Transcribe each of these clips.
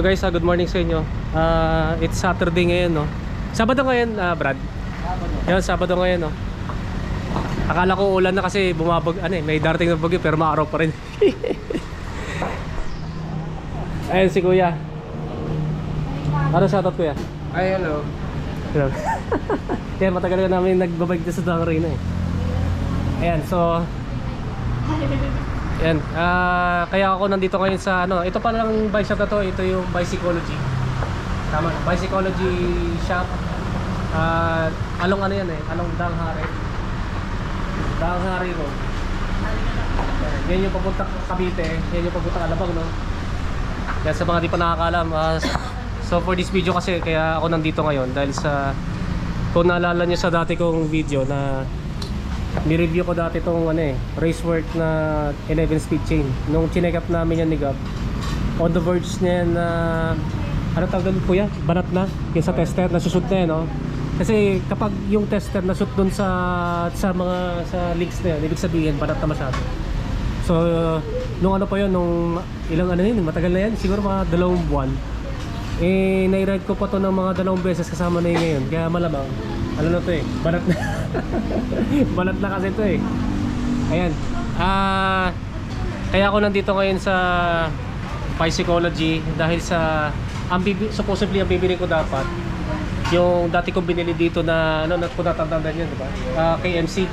Hello guys, ah, good morning sa inyo. Ah, it's Saturday ngayon, no. Sabado ngayon, ah, Brad. Yan, Sabado ngayon, no. Akala ko ulan na kasi bumabag, ano eh, may darating na bagyo pero maaraw pa rin. Ayun si Kuya. Ano shoutout Kuya? Ay, hello. Hello. Yan, matagal na namin nagbabike sa Tangarina eh. Ayan, so... Ayan, ah kaya ako nandito ngayon sa ano, ito pa lang bike shop na to, ito yung Bicycology. Tama, Bicycology shop. Ah, along ano yan eh, along Danghari. Danghari Road. Yan yung papunta Cavite, yan yung papunta Alabang, no? Yan sa mga di pa nakakaalam, ah, so for this video kasi kaya ako nandito ngayon dahil sa kung naalala niyo sa dati kong video na ni-review ko dati itong ano eh, racework na 11 speed chain. Nung chinek up namin yan ni Gab, on the verge niya na ano tawag doon kuya? Banat na? Yung sa tester, nasushoot na yan, no? Kasi kapag yung tester nashoot doon sa sa mga sa links na yan, ibig sabihin banat na masyado. So, nung ano pa yun, nung ilang ano yun, matagal na yan, siguro mga dalawang buwan. Eh, nai-ride ko pa to ng mga dalawang beses kasama na yun ngayon. Kaya malamang, ano na to eh, banat na. banat na kasi to eh. Ayan. Ah, kaya ako nandito ngayon sa Psychology dahil sa ang supposedly ang bibili ko dapat yung dati kong binili dito na ano na kung natatandaan yun, di ba? Ah, KMC.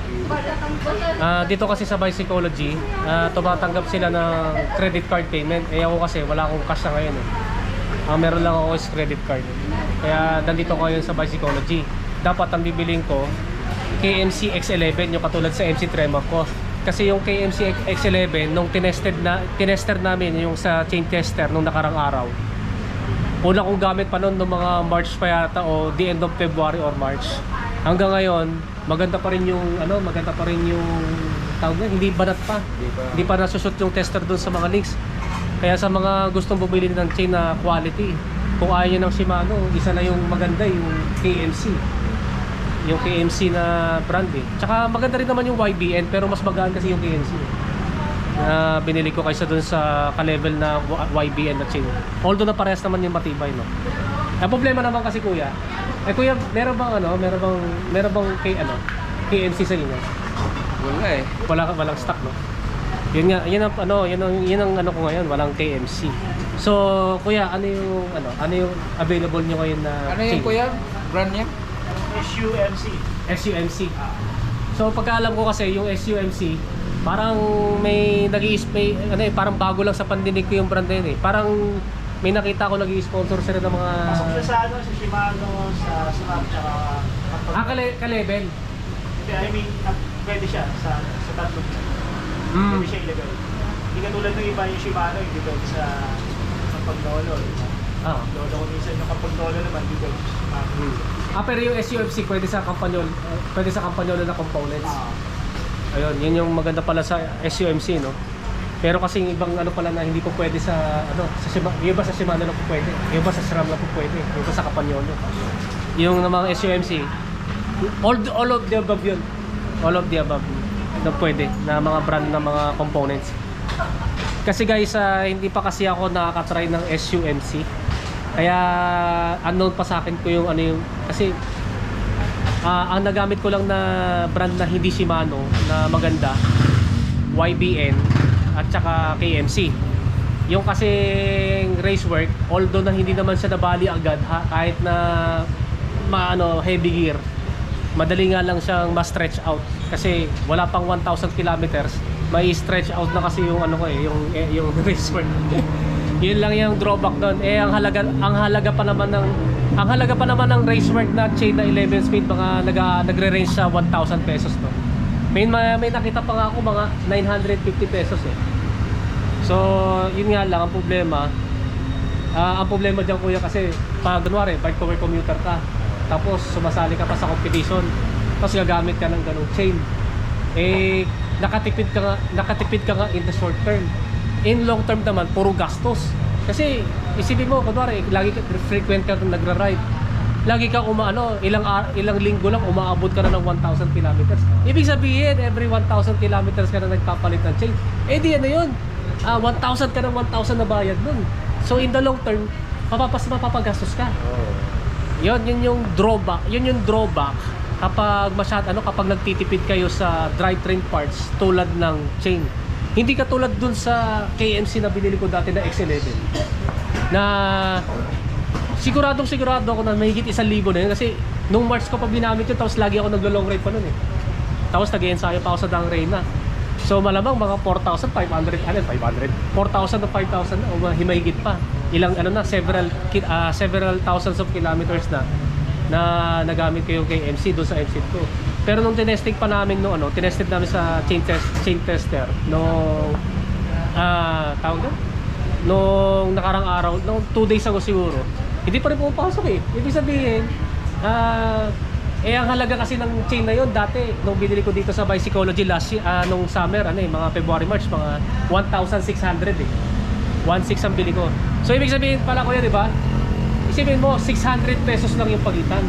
Ah, dito kasi sa Psychology, ah, tumatanggap sila ng credit card payment. Eh ako kasi wala akong cash na ngayon eh. Ah, meron lang ako is credit card. Kaya nandito ko ngayon sa Psychology. Dapat ang bibiling ko KMC X11 yung katulad sa MC Tremor ko. Kasi yung KMC X11 nung tinested na tinester namin yung sa chain tester nung nakarang araw. Una kong gamit pa noon nung mga March pa yata o the end of February or March. Hanggang ngayon, maganda pa rin yung ano, maganda pa rin yung tawag na, hindi banat pa. Di ba? Hindi pa nasushoot yung tester doon sa mga links. Kaya sa mga gustong bumili ng chain na quality, kung ayaw nyo ng Shimano, isa na yung maganda yung KMC. Yung KMC na brand eh. Tsaka maganda rin naman yung YBN pero mas magaan kasi yung KMC. Na binili ko kaysa doon sa ka-level na YBN na chain. Although na parehas naman yung matibay no. Ang problema naman kasi kuya, eh kuya, meron bang ano, meron bang meron bang kay ano, KMC sa inyo? Wala eh. wala walang stock no yun nga yun ang ano yun ang yun ang ano ko ngayon walang KMC so kuya ano yung ano ano yung available nyo ngayon na Ano yung chain? kuya? Brand niya? SUMC. SUMC so pagkaalam ko kasi yung SUMC parang may nag may ano eh parang bago lang sa pandinig ko yung brand na yun eh parang may nakita ko nag sponsor sila ng mga Pasok siya sa ano, sa Shimano, sa Snap, tsaka ah kale ka-level Hindi, I mean, ah, pwede siya sa sa tatlo. mm. Pwede siya ilagay. Hindi katulad ng iba yung Shimano, hindi pwede sa kapag lolo. diba? ah Lolo ko minsan yung kapag lolo naman, hindi pwede sa Shimano. mm. Ah pero yung SUMC pwede sa kampanyol eh, pwede sa kampanyol na components Ah, Ayun, yun yung maganda pala sa SUMC, no? Pero kasi yung ibang ano pala na hindi po pwede sa ano, sa Shima, iba sa Shimano lang po pwede. Yung iba sa SRAM lang po pwede. Yung iba sa Capanyolo. Yung ng mga SUMC, all, all of the above yun. All of the above na pwede na mga brand ng mga components. Kasi guys, ah, hindi pa kasi ako nakaka-try ng SUMC. Kaya unknown pa sa akin ko yung ano yung kasi Ah, ang nagamit ko lang na brand na hindi Shimano na maganda YBN at saka KMC yung kasi racework although na hindi naman siya nabali agad ha, kahit na maano heavy gear madali nga lang siyang ma-stretch out. Kasi wala pang 1,000 kilometers may stretch out na kasi yung ano ko eh yung eh, yung racework yun lang yung drawback doon eh ang halaga ang halaga pa naman ng ang halaga pa naman ng racework na chain na 11 speed mga naga, nagre-range sa 1,000 pesos to. May, may, may nakita pa nga ako mga 950 pesos eh. So yun nga lang ang problema. Ah, ang problema dyan kuya kasi pag kunwari bike to commuter ka tapos sumasali ka pa sa competition tapos gagamit ka ng ganong chain. Eh nakatipid ka nga nakatipid ka nga in the short term in long term naman puro gastos kasi isipin mo kunwari lagi ka frequent ka nang nagra-ride lagi kang umaano ilang ilang linggo lang umaabot ka na ng 1,000 kilometers ibig sabihin every 1,000 kilometers ka na nagpapalit ng chain eh di ano yun ah 1,000 ka ng 1,000 na bayad nun so in the long term mapapas mapapagastos ka. Oo. Yun, yun yung drawback. Yun yung drawback kapag masyad ano kapag nagtitipid kayo sa drivetrain parts tulad ng chain. Hindi katulad dun sa KMC na binili ko dati na X11 na siguradong sigurado ako na mahigit isang libo na yun kasi nung March ko pa ginamit yun tapos lagi ako naglo-long ride pa nun eh. Tapos nag-ensayo pa ako sa Dang Reyna. So malamang mga 4,500, ano 500? 4,000 to 5,000 na o mga himahigit pa. Ilang ano na several ah, several thousands of kilometers na na nagamit ko yung kay doon sa MC 2. Pero nung tinesting pa namin nung ano, tinested namin sa chain test chain tester nung ah tawag doon? Nung nakarang araw, nung 2 days ago siguro. Hindi pa rin pumapasok eh. Ibig sabihin, ah eh ang halaga kasi ng chain na yon dati nung binili ko dito sa Bicycology last year, ah, nung summer ano eh, mga February March mga 1,600 eh. 1,600 ang bili ko. So ibig sabihin pala ko di ba? Isipin mo 600 pesos lang yung pagitan.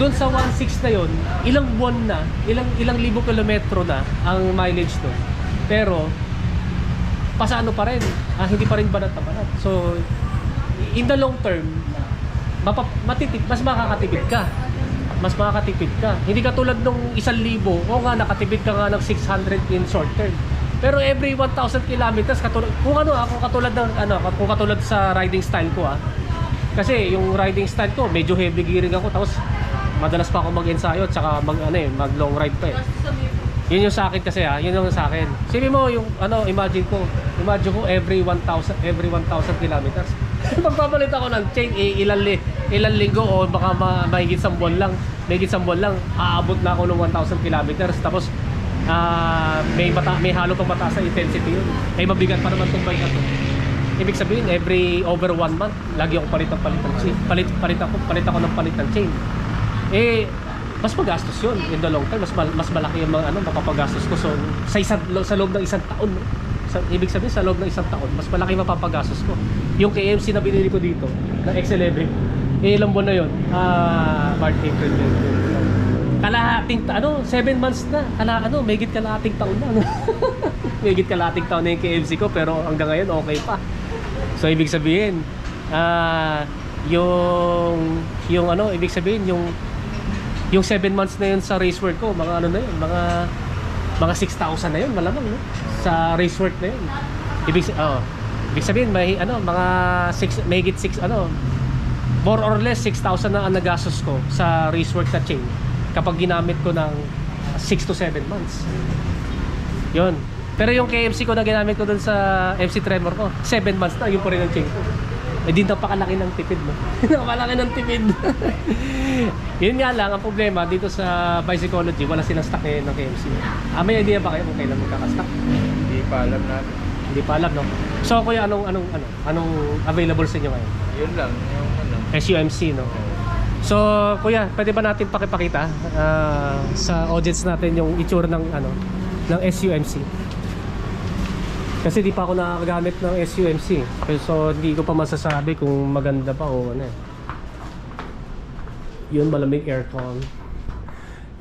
Doon sa 1,600 na yon, ilang buwan na, ilang ilang libo kilometro na ang mileage doon. Pero pasano pa rin, ah, hindi pa rin banat na banat. So in the long term, mapap matitip, mas makakatipid ka. Mas makakatipid ka. Hindi katulad nung isang libo, o nga nakatipid ka nga ng 600 in short term. Pero every 1,000 kilometers, katulad, kung ano ah, kung katulad ng, ano, kung katulad sa riding style ko ah. Kasi yung riding style ko, medyo heavy gearing ako, tapos madalas pa ako mag-ensayo, tsaka mag, ano eh, mag long ride pa eh. Yun yung sa akin kasi ah, yun yung sa akin. Sabi mo yung ano, imagine ko, imagine ko every 1,000 every 1,000 kilometers. Magpapalit ako ng chain eh, ilan li, ilan linggo o baka ma, mahigit isang buwan lang, mahigit isang buwan lang, aabot na ako ng 1,000 kilometers. Tapos ah may mata, may halo pang mataas sa intensity yun. Eh mabigat pa naman tong bike na to. Ibig sabihin, every over one month, lagi ako palit ng palit ng chain. Palit, palit ako, palit ako ng palit ng chain. Eh, mas magastos yun in the long term. Mas mas malaki yung mga ano mapapagastos ko. So sa isang sa loob ng isang taon sa, ibig sabihin sa loob ng isang taon mas malaki mapapagastos ko. Yung KMC na binili ko dito na X11 eh ilang buwan na yun ah March April June. kalahating ano 7 months na. Kala ano may git kalahating taon na ano? may git kalahating taon na yung KMC ko pero hanggang ngayon okay pa. So ibig sabihin ah yung yung ano ibig sabihin yung yung 7 months na yun sa race work ko, mga ano na yun, mga mga 6,000 na yun, malamang, no? Sa race work na yun. Ibig, oh, ibig sabihin, may, ano, mga 6, may 6, ano, more or less 6,000 na ang nagastos ko sa race work na chain kapag ginamit ko ng 6 to 7 months. Yun. Pero yung KMC ko na ginamit ko dun sa MC Tremor ko, 7 months na, yun pa rin ang chain ko. Eh di napakalaki ng tipid mo. napakalaki ng tipid. Yun nga lang, ang problema dito sa Bicycology, wala silang stock eh, ng KMC. Ah, may idea ba kayo kung kailan magkakastock? Hindi pa alam natin. Hindi pa alam, no? So, kuya, anong, anong, ano, anong available sa inyo ngayon? Yun lang, yung ano. SUMC, no? So, kuya, pwede ba natin pakipakita ah, sa audience natin yung itsura ng, ano, ng SUMC? Kasi di pa ako nakakagamit ng SUMC. So, hindi ko pa masasabi kung maganda pa o ano eh. Yun, malamig aircon.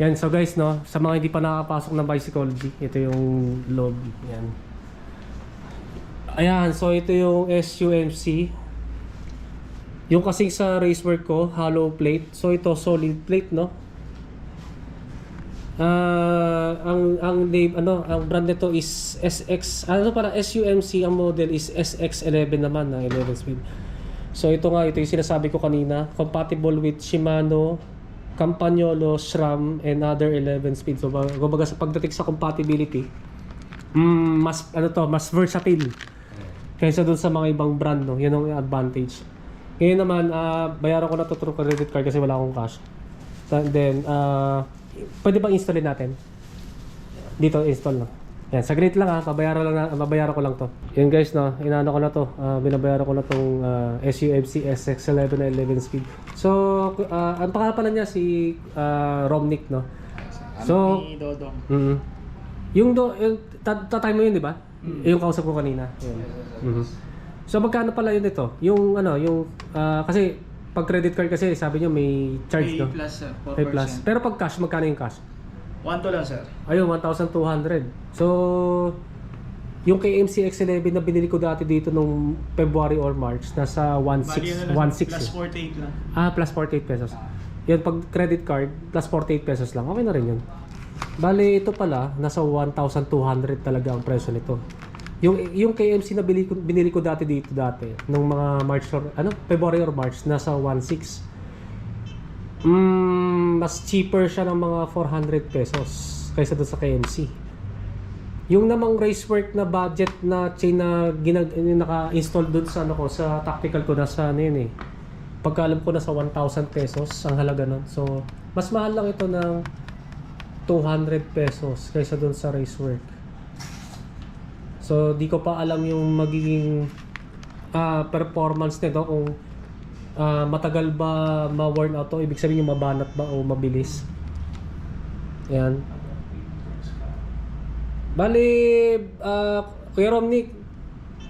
Yan, so guys, no, sa mga hindi pa nakapasok ng Bicycology, ito yung loob. Yan. Ayan, so ito yung SUMC. Yung kasing sa racework ko, hollow plate. So ito solid plate, no? Ah, ang ang name ano, ang brand nito is SX. Ano para SUMC ang model is SX11 naman na 11 speed. So ito nga ito yung sinasabi ko kanina, compatible with Shimano, Campagnolo, SRAM and other 11 speed. So bag- kumbaga sa pagdating sa compatibility, mm, mas ano to, mas versatile kaysa dun sa mga ibang brand no. Yan ang advantage. Ngayon naman, ah, bayaran ko na to through credit card kasi wala akong cash. So, then, ah, pwede bang installin natin? Dito, install na. Yan, saglit lang ha, babayaran lang na, babayaran ko lang to. Yan guys, no, inaano ko na to, ah, binabayaran ko na tong ah, SUMC SX11 na 11 speed. So, ah, ang pangalan niya si ah, Romnick, no? So, ni Dodong. mm Yung do, yung, tat- tatay mo yun, di ba? Yung kausap ko kanina. Yun. Mhm. So magkano pala yun ito? Yung ano, yung ah, kasi pag credit card kasi sabi niyo may charge no? plus sir, 4%. May plus. Pero pag cash, magkano yung cash? 1 to lang sir. Ayun, 1,200. So, Yung KMC X11 na binili ko dati dito nung February or March, nasa 1.6 Bali, ano lang, 1.6 plus eh. 48 lang. Ah, plus 48 pesos. Yan, pag credit card, plus 48 pesos lang. Okay na rin yun. Bali, ito pala, nasa 1,200 talaga ang presyo nito. Yung, yung KMC na binili ko, binili ko dati dito dati, nung mga March or, ano, February or March, nasa 1,600. Mm, mas cheaper siya ng mga 400 pesos kaysa doon sa KMC. Yung namang racework na budget na chain na ginag naka-install doon sa ano ko sa tactical ko nasa ano yun eh. Pagkaalam ko nasa 1,000 pesos ang halaga nun. So, mas mahal lang ito ng 200 pesos kaysa doon sa racework. So, di ko pa alam yung magiging ah, performance nito kung ah, matagal ba ma-worn out to. Ibig sabihin yung mabanat ba o mabilis. Yan. Bali, ah, Kuya Romney,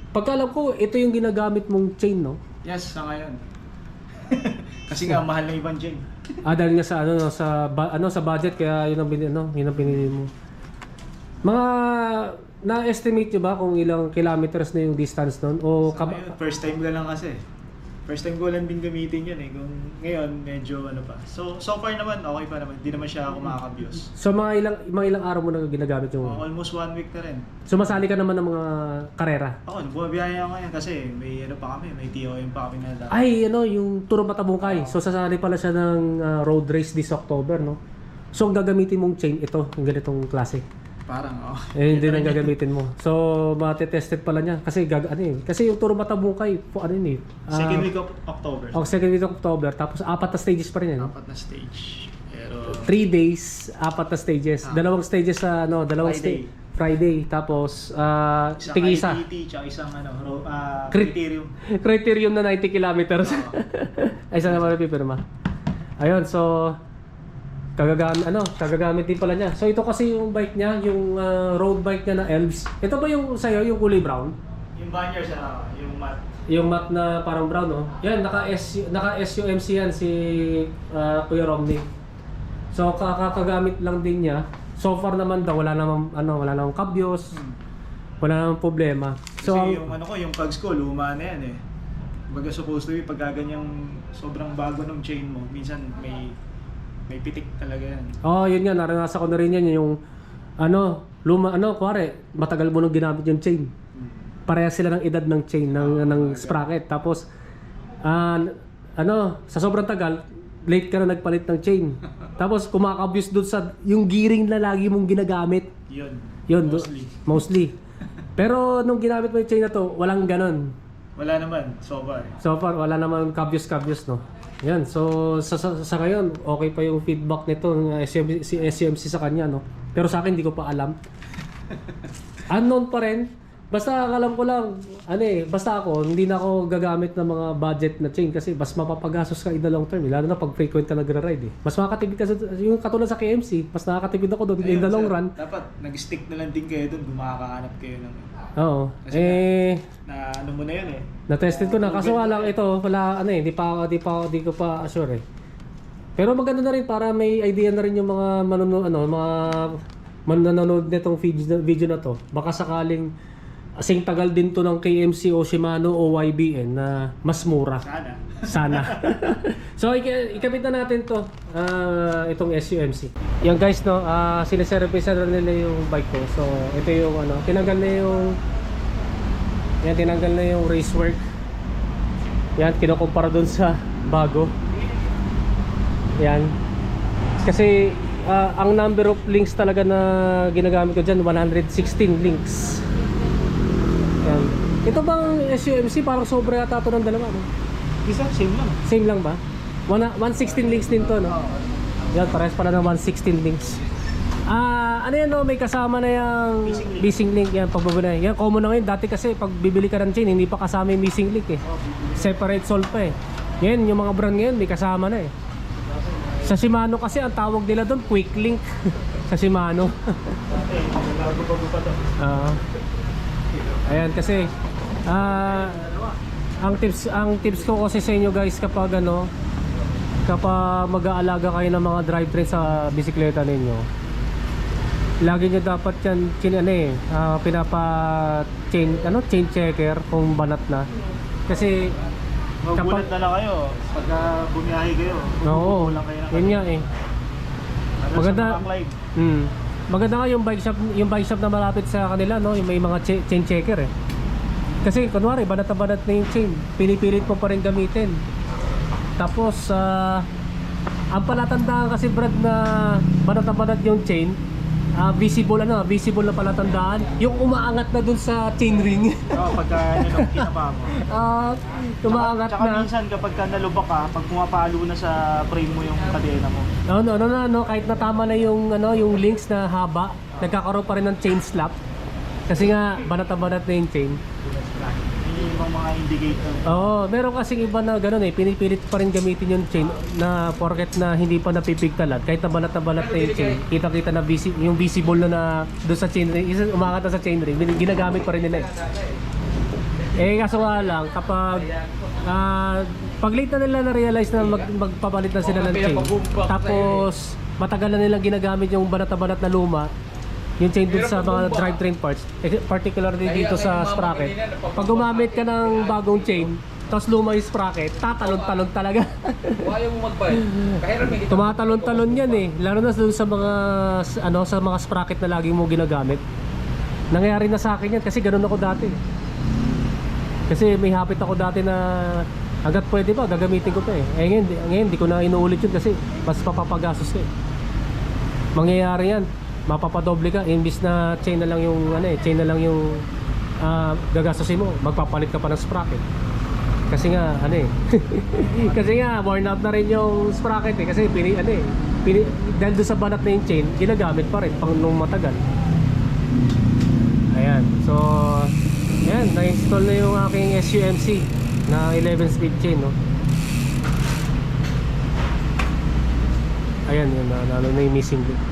pagkalam ko, ito yung ginagamit mong chain, no? Yes, sa ngayon. Kasi nga, mahal na ibang gym. Ah, dahil nga sa ano no, sa ba- ano sa budget kaya yun ang binili ano, yun ang pinili mo. Mga na-estimate nyo ba kung ilang kilometers na yung distance nun? O kab- ngayon, first time ko lang kasi. First time ko lang din gamitin yun eh. Kung ngayon, medyo ano pa. So, so far naman, okay pa naman. Hindi naman siya ako makaka-abuse. so mga ilang mga ilang araw mo na ginagamit yung Oh, almost one week na rin. Sumasali ka naman ng mga karera. Ako, bumabiyahe ako ngayon kasi may ano pa kami, may TOM pa kami na dapat. Ay, ano, yung Turo Matabungkay. So sasali pala siya ng ah, road race this October, no? So ang gagamitin mong chain ito, yung ganitong klase. Parang, oh. Eh, hindi na gagamitin mo. So, mate-tested pala niya. Kasi, gag ano eh. Kasi yung Turo Matabungkay, po, ano yun eh. ah, Second week of October. Oh, second week of October. Tapos, apat na stages pa rin yan. Apat na stage. Pero, Three days, apat na stages. Ah. Dalawang stages sa, ano, dalawang Friday. stage. Friday. Tapos, ah, isang tigisa. Tsaka isang ano, ro- ah, Crit- criterium. Criterium na 90 kilometers. Ay, saan naman pipirma? Ayun, so kagagamit ano, kagagamit din pala niya. So ito kasi yung bike niya, yung ah, road bike niya na Elves. Ito ba yung sa'yo, yung kulay brown? Yung banner sa yung mat. Yung mat na parang brown, no? Yan, naka, S, naka SUMC yan si ah, Kuya Romney. So kakakagamit lang din niya. So far naman daw wala namang ano, wala namang kabyos. Wala namang problema. So Kasi ang- yung ano ko, yung plugs ko, luma na yan eh. Baga supposed to be, pag ganyang sobrang bago ng chain mo, minsan may may pitik talaga yan. Oh, yun nga, naranasan ko na rin yan, yung ano, luma, ano, kuwari, matagal mo nung ginamit yung chain. Pareha sila ng edad ng chain, ng, ng sprocket. Tapos, ah, ano, sa sobrang tagal, late ka na nagpalit ng chain. Tapos, kumakabuse doon sa, yung gearing na lagi mong ginagamit. Yun. Yun, do- Mostly. mostly. Pero, nung ginamit mo yung chain na to, walang ganon. Wala naman, so far. So far, wala naman kabyos-kabyos, no? Yan, so sa, sa, sa ngayon, okay pa yung feedback nito ng SMC, si SMC sa kanya, no? Pero sa akin, hindi ko pa alam. Unknown pa rin. Basta ang alam ko lang, ano eh, basta ako, hindi na ako gagamit ng mga budget na chain kasi mas mapapagastos ka in the long term. eh. Lalo na pag frequent ka nagra-ride eh. Mas makakatipid ka sa, yung katulad sa KMC, mas nakakatipid ako doon in the long sir, run. Dapat nag-stick na lang din kayo doon, gumakahanap kayo ng Oo. Kasi Eh, na ano mo na yun eh. Na-tested ko na kaso nga lang ito, wala ano eh, di pa di pa di ko pa sure eh. Pero maganda na rin para may idea na rin yung mga manonood ano, mga manonood nitong video, video na to. Baka sakaling asing tagal din to ng KMC o Shimano o YBN na mas mura. Sana. Sana. so ik- ikabit na natin to ah, itong SUMC. Yan guys no, uh, siniservice na nila yung bike ko. So ito yung ano, tinanggal na yung yan tinanggal na yung racework. Yan kinukumpara doon sa bago. Yan. Kasi ah, ang number of links talaga na ginagamit ko diyan 116 links. Yan. Ito bang SUMC parang sobra yata ito ng dalawa no? Isa, same lang. Same lang ba? One, 116 links din to, no? Yan, parehas pala ng 116 links. Ah, ano yan, no? May kasama na yung Missing link. missing link. Yan, pagbaba Yan, common na ngayon. Dati kasi, pag bibili ka ng chain, hindi pa kasama yung missing link, eh. Separate sold pa, eh. Yan, yung mga brand ngayon, may kasama na, eh. Sa Shimano kasi, ang tawag nila doon, quick link. sa Shimano. Ah. Ayan kasi ah ang tips ang tips ko kasi sa inyo guys kapag ano kapag mag-aalaga kayo ng mga drivetrain sa bisikleta ninyo lagi nyo dapat yan chin, ano eh, ah, pinapa chain, ano, chain checker kung banat na. Kasi, Magulat na lang kayo pagka bumiyahe kayo. oo, yun nga eh. Maganda. Hmm. Maganda nga yung bike shop, yung bike shop na malapit sa kanila, no? Yung may mga che- chain checker eh. Kasi kunwari, banat na banat na yung chain. Pinipilit mo pa rin gamitin. Tapos, ah, ang palatandaan kasi Brad na banat na banat yung chain, ah, visible ano, visible na palatandaan, yung umaangat na dun sa chain ring. Oo, pagka ano, nung kinapa mo. Ah, umaangat Tsaka na. minsan kapag ka nalubak ka, pag pumapalo na sa frame mo yung kadena mo. No, no, no, no, no, kahit natama na yung ano, yung links na haba, nagkakaroon pa rin ng chain slap. Kasi nga banat na banat na yung chain. Mga indicator. Oo, meron kasing iba na gano'n eh, pinipilit pa rin gamitin yung chain na porket na hindi pa napipigtalat, kahit na balat na balat na yung chain, kita-kita na visi, yung visible na na doon sa chain ring, isa umangat na sa chain ring, ginagamit pa rin nila eh. Eh kaso nga lang, kapag ah, pag late na nila na-realize na mag, magpapalit na sila ng chain, tapos matagal na nilang ginagamit yung banat na banat na luma, yung chain dun sa mga drivetrain parts, eh, particularly dito sa sprocket, pag gumamit ka ng bagong chain, tapos luma yung sprocket, tatalon-talon talaga. Ayaw mo magbayad. Tumatalon-talon yan eh. Lalo na sa mga ano sa mga sprocket na lagi mo ginagamit. Nangyari na sa akin yan kasi ganun ako dati. Kasi may hapit ako dati na hanggat pwede pa, gagamitin ko pa eh. Eh ngayon, ngayon di ko na inuulit yun kasi mas papapagastos ka eh. Mangyayari yan, mapapadoble ka, imbis na chain na lang yung ano eh, chain na lang yung ah, gagastusin mo, magpapalit ka pa ng sprocket. Kasi nga, ano eh. kasi nga, worn out na rin yung sprocket eh. Kasi pini, ano eh. Pini, dahil doon sa banat na yung chain, ginagamit pa rin pang nung matagal. Ayan. So, ayan. Na-install na yung aking SUMC na 11 speed chain, no? Ayan, yun. Na, na, yung missing link.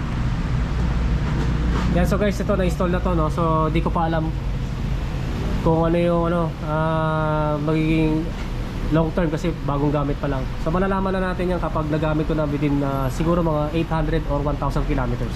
Yan, so guys, ito na-install na to, no? So, di ko pa alam kung ano yung ano ah, magiging long term kasi bagong gamit pa lang so malalaman na natin yan kapag nagamit ko na within ah, siguro mga 800 or 1000 kilometers